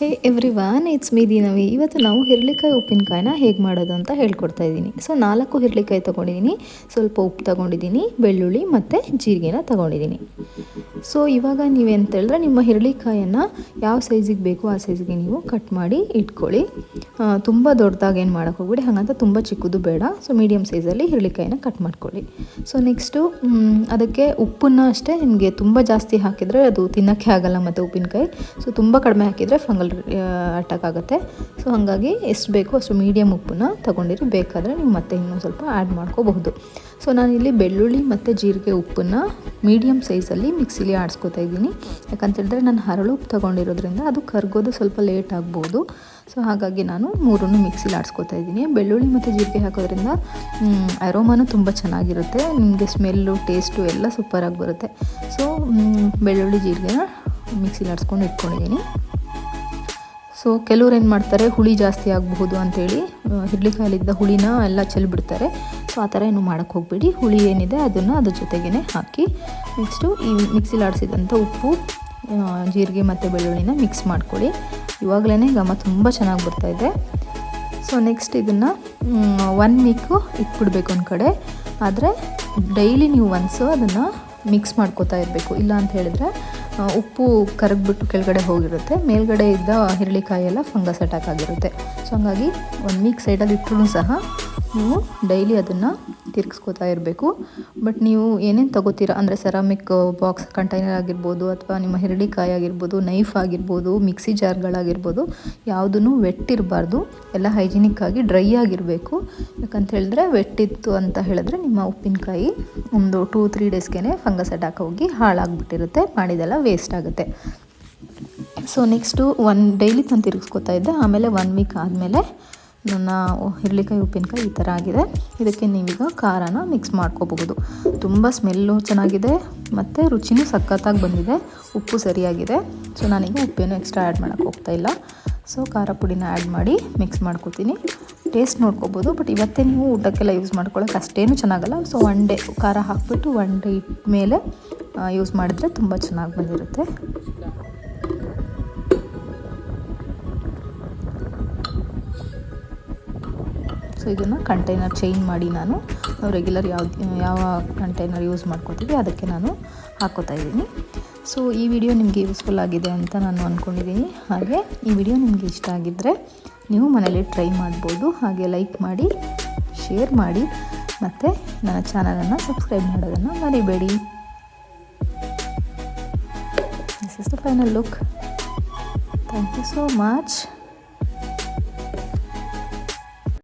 Hey everyone it's me Dinavi ಇವತ್ತು ನಾವು ಹಿರಳಿಕಾಯಿ ಉಪ್ಪಿನಕಾಯಿನ ಹೇಗೆ ಮಾಡೋದು ಅಂತ ಹೇಳ್ಕೊಡ್ತಾ ಇದ್ದೀನಿ. ಸೊ ನಾಲ್ಕು ಹಿರಳಿಕಾಯಿ ತೊಗೊಂಡಿದ್ದೀನಿ. ಸ್ವಲ್ಪ ಉಪ್ಪು ತೊಗೊಂಡಿದ್ದೀನಿ, ಬೆಳ್ಳುಳ್ಳಿ ಮತ್ತು ಜೀರಿಗೆನ ತೊಗೊಂಡಿದ್ದೀನಿ. ಸೊ ಇವಾಗ ನೀವೇಂತೇಳಿದ್ರೆ ನಿಮ್ಮ ಹಿರಳಿಕಾಯನ್ನು ಯಾವ ಸೈಜಿಗೆ ಬೇಕೋ ಆ ಸೈಜಿಗೆ ನೀವು ಕಟ್ ಮಾಡಿ ಇಟ್ಕೊಳ್ಳಿ. ತುಂಬ ದೊಡ್ಡದಾಗಿ ಏನು ಮಾಡೋಕ್ಕೆ ಹೋಗ್ಬಿಡಿ, ಹಾಗಂತ ತುಂಬ ಚಿಕ್ಕದು ಬೇಡ. ಸೊ ಮೀಡಿಯಮ್ ಸೈಜಲ್ಲಿ ಹಿರಳಿಕಾಯನ್ನ ಕಟ್ ಮಾಡ್ಕೊಳ್ಳಿ. ಸೊ ನೆಕ್ಸ್ಟು ಅದಕ್ಕೆ ಉಪ್ಪನ್ನು ಅಷ್ಟೇ ನಿಮಗೆ ತುಂಬ ಜಾಸ್ತಿ ಹಾಕಿದರೆ ಅದು ತಿನ್ನೋಕ್ಕೆ ಆಗಲ್ಲ ಮತ್ತು ಉಪ್ಪಿನಕಾಯಿ. ಸೊ ತುಂಬ ಕಡಿಮೆ ಹಾಕಿದರೆ ಫಂಗಲ್ ಅಟ್ಯಾಕ್ ಆಗುತ್ತೆ. ಸೊ ಹಾಗಾಗಿ ಎಷ್ಟು ಬೇಕೋ ಅಷ್ಟು ಮೀಡಿಯಮ್ ಉಪ್ಪನ್ನು ತೊಗೊಂಡಿರಿ. ಬೇಕಾದರೆ ನೀವು ಮತ್ತೆ ಇನ್ನೂ ಸ್ವಲ್ಪ ಆ್ಯಡ್ ಮಾಡ್ಕೋಬಹುದು. ಸೊ ನಾನಿಲ್ಲಿ ಬೆಳ್ಳುಳ್ಳಿ ಮತ್ತು ಜೀರಿಗೆ ಉಪ್ಪನ್ನು ಮೀಡಿಯಮ್ ಸೈಜಲ್ಲಿ ಮಿಕ್ಸಿಲಿ ಆಡಿಸ್ಕೊತಾ ಇದ್ದೀನಿ. ಯಾಕಂತೇಳಿದ್ರೆ ನಾನು ಹರಳು ತೊಗೊಂಡಿರೋದ್ರಿಂದ ಅದು ಕರ್ಗೋದು ಸ್ವಲ್ಪ ಲೇಟ್ ಆಗ್ಬೋದು. ಸೊ ಹಾಗಾಗಿ ನಾನು ಮೂರನ್ನು ಮಿಕ್ಸಿಲಿ ಆಡಿಸ್ಕೊತಾ ಇದ್ದೀನಿ. ಬೆಳ್ಳುಳ್ಳಿ ಮತ್ತು ಜೀರಿಗೆ ಹಾಕೋದ್ರಿಂದ ಅರೋಮಾನು ತುಂಬ ಚೆನ್ನಾಗಿರುತ್ತೆ. ನಿಮಗೆ ಸ್ಮೆಲ್ಲು ಟೇಸ್ಟು ಎಲ್ಲ ಸೂಪರಾಗಿ ಬರುತ್ತೆ. ಸೊ ಬೆಳ್ಳುಳ್ಳಿ, ಜೀರಿಗೆನ ಮಿಕ್ಸಿಲಿ ಆಡಿಸ್ಕೊಂಡು ಇಟ್ಕೊಂಡಿದ್ದೀನಿ. ಸೊ ಕೆಲವ್ರು ಏನು ಮಾಡ್ತಾರೆ, ಹುಳಿ ಜಾಸ್ತಿ ಆಗಬಹುದು ಅಂಥೇಳಿ ಹಿಡ್ಲಿಕಾಯಲ್ಲಿದ್ದ ಹುಳಿನ ಎಲ್ಲ ಚೆಲ್ಬಿಡ್ತಾರೆ. ಸೊ ಆ ಥರ ಏನು ಮಾಡೋಕ್ಕೆ ಹೋಗ್ಬೇಡಿ. ಹುಳಿ ಏನಿದೆ ಅದನ್ನು ಅದ್ರ ಜೊತೆಗೇ ಹಾಕಿ ನೆಕ್ಸ್ಟು ಈ ಮಿಕ್ಸಿಲಿ ಆಡಿಸಿದಂಥ ಉಪ್ಪು ಜೀರಿಗೆ ಮತ್ತು ಬೆಳ್ಳುಳ್ಳಿನ ಮಿಕ್ಸ್ ಮಾಡ್ಕೊಳ್ಳಿ. ಇವಾಗಲೇ ಘಮ ತುಂಬ ಚೆನ್ನಾಗಿ ಬರ್ತಾಯಿದೆ ಸೊ ನೆಕ್ಸ್ಟ್ ಇದನ್ನು ಒನ್ ವೀಕು ಇಟ್ಬಿಡ್ಬೇಕು ಒಂದು ಕಡೆ. ಆದರೆ ಡೈಲಿ ನೀವು ಒನ್ಸು ಅದನ್ನು ಮಿಕ್ಸ್ ಮಾಡ್ಕೋತಾ ಇರಬೇಕು. ಇಲ್ಲ ಅಂತ ಹೇಳಿದ್ರೆ ಉಪ್ಪು ಕರಗ್ಬಿಟ್ಟು ಕೆಳಗಡೆ ಹೋಗಿರುತ್ತೆ. ಮೇಲ್ಗಡೆ ಇದ್ದ ಹಿರಳಿಕಾಯಿ ಎಲ್ಲ ಫಂಗಸ್ ಅಟ್ಯಾಕ್ ಆಗಿರುತ್ತೆ. ಸೊ, ಹಂಗಾಗಿ ಒಂದು ವೀಕ್ ಸೈಡಲ್ಲಿ ಇಟ್ಟರೂ ಸಹ ನೀವು ಡೈಲಿ ಅದನ್ನು ತಿರ್ಗಿಸ್ಕೋತಾ ಇರಬೇಕು. ಬಟ್ ನೀವು ಏನೇನು ತಗೋತೀರಾ? ಅಂದರೆ ಸೆರಾಮಿಕ್ ಬಾಕ್ಸ್ ಕಂಟೈನರ್ ಆಗಿರ್ಬೋದು ಅಥವಾ ನಿಮ್ಮ ಹೆರಡಿಕಾಯಿ ಆಗಿರ್ಬೋದು ನೈಫ್ ಆಗಿರ್ಬೋದು ಮಿಕ್ಸಿ ಜಾರ್ಗಳಾಗಿರ್ಬೋದು ಯಾವುದೂ ವೆಟ್ಟಿರಬಾರ್ದು. ಎಲ್ಲ ಹೈಜಿನಿಕ್ ಆಗಿ ಡ್ರೈ ಆಗಿರಬೇಕು. ಯಾಕಂತ ಹೇಳಿದ್ರೆ ವೆಟ್ಟಿತ್ತು ಅಂತ ಹೇಳಿದ್ರೆ ನಿಮ್ಮ ಉಪ್ಪಿನಕಾಯಿ ಒಂದು ಟೂ ತ್ರೀ ಡೇಸ್ಗೆ ಫಂಗಸ್ ಅಟ್ಯಾಕ್ ಹೋಗಿ ಹಾಳಾಗ್ಬಿಟ್ಟಿರುತ್ತೆ. ಮಾಡಿದೆಲ್ಲ ವೇಸ್ಟ್ ಆಗುತ್ತೆ. ಸೊ ನೆಕ್ಸ್ಟು ಒನ್ ಡೈಲಿ ನಾನು ತಿರುಗಿಸ್ಕೊತಾ ಇದ್ದೆ. ಆಮೇಲೆ ಒನ್ ವೀಕ್ ಆದಮೇಲೆ ನನ್ನ ಹಿರಳಿಕಾಯಿ ಉಪ್ಪಿನಕಾಯಿ ಈ ಥರ ಆಗಿದೆ. ಇದಕ್ಕೆ ನೀವೀಗ ಖಾರನ ಮಿಕ್ಸ್ ಮಾಡ್ಕೋಬಹುದು. ತುಂಬ ಸ್ಮೆಲ್ಲು ಚೆನ್ನಾಗಿದೆ ಮತ್ತು ರುಚಿನೂ ಸಖತ್ತಾಗಿ ಬಂದಿದೆ. ಉಪ್ಪು ಸರಿಯಾಗಿದೆ. ಸೊ ನಾನೀಗ ಉಪ್ಪೇನು ಎಕ್ಸ್ಟ್ರಾ ಆ್ಯಡ್ ಮಾಡೋಕ್ಕೆ ಹೋಗ್ತಾ ಇಲ್ಲ. ಸೊ ಖಾರ ಪುಡಿನ ಆ್ಯಡ್ ಮಾಡಿ ಮಿಕ್ಸ್ ಮಾಡ್ಕೋತೀನಿ. ಟೇಸ್ಟ್ ನೋಡ್ಕೋಬೋದು ಬಟ್ ಇವತ್ತೇ ನೀವು ಊಟಕ್ಕೆಲ್ಲ ಯೂಸ್ ಮಾಡ್ಕೊಳ್ಳೋಕೆ ಅಷ್ಟೇನು ಚೆನ್ನಾಗಲ್ಲ. ಸೊ ಒನ್ ಡೇ ಖಾರ ಹಾಕಿಬಿಟ್ಟು ಒನ್ ಡೇ ಇಟ್ಟ ಮೇಲೆ ಯೂಸ್ ಮಾಡಿದ್ರೆ ತುಂಬ ಚೆನ್ನಾಗಿ ಬಂದಿರುತ್ತೆ. ಸೊ ಇದನ್ನು ಕಂಟೈನರ್ ಚೇಂಜ್ ಮಾಡಿ ನಾನು ರೆಗ್ಯುಲರ್ ಯಾವ ಯಾವ ಕಂಟೈನರ್ ಯೂಸ್ ಮಾಡ್ಕೋತೀವಿ, ಅದಕ್ಕೆ ನಾನು ಹಾಕೋತಾ ಇದ್ದೀನಿ. ಸೊ ಈ ವಿಡಿಯೋ ನಿಮಗೆ ಯೂಸ್ಫುಲ್ ಆಗಿದೆ ಅಂತ ನಾನು ಅಂದ್ಕೊಂಡಿದ್ದೀನಿ ಹಾಗೆ ಈ ವಿಡಿಯೋ ನಿಮಗೆ ಇಷ್ಟ ಆಗಿದ್ದರೆ ನೀವು ಮನೇಲಿ ಟ್ರೈ ಮಾಡ್ಬೋದು. ಹಾಗೆ ಲೈಕ್ ಮಾಡಿ ಶೇರ್ ಮಾಡಿ, ಮತ್ತು ನನ್ನ ಚಾನಲನ್ನು ಸಬ್ಸ್ಕ್ರೈಬ್ ಮಾಡೋದನ್ನು ಮರಿಬೇಡಿ. This is the final look thank you so much